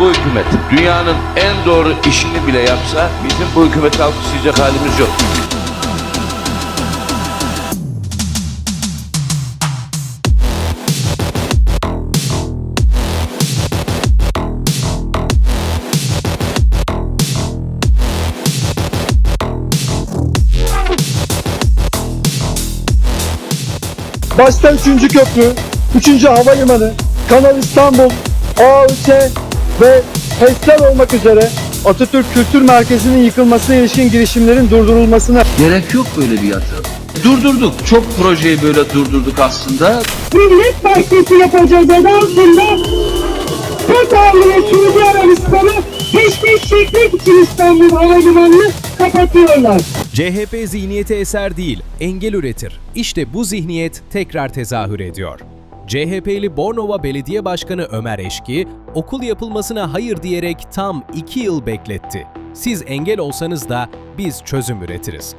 Bu hükümet dünyanın en doğru işini bile yapsa bizim bu hükümeti alkışlayacak halimiz yok. Başta 3. köprü, 3. havalimanı, Kanal İstanbul, AÖÇ ve HES'ler olmak üzere Atatürk Kültür Merkezi'nin yıkılmasına ilişkin girişimlerin durdurulmasına Gerek yok böyle bir yatırım. Durdurduk. Çok projeyi böyle durdurduk aslında. Millet Partisi yapacağız adı altında Katar ve Suudi Arabistan'ı peşkeş çekmek için İstanbul Havalimanı'nı kapatıyorlar. CHP zihniyeti eser değil, engel üretir. İşte bu zihniyet tekrar tezahür ediyor. CHP'li Bornova Belediye Başkanı Ömer Eşki, okul yapılmasına hayır diyerek tam 2 yıl bekletti. Siz engel olsanız da biz çözüm üretiriz.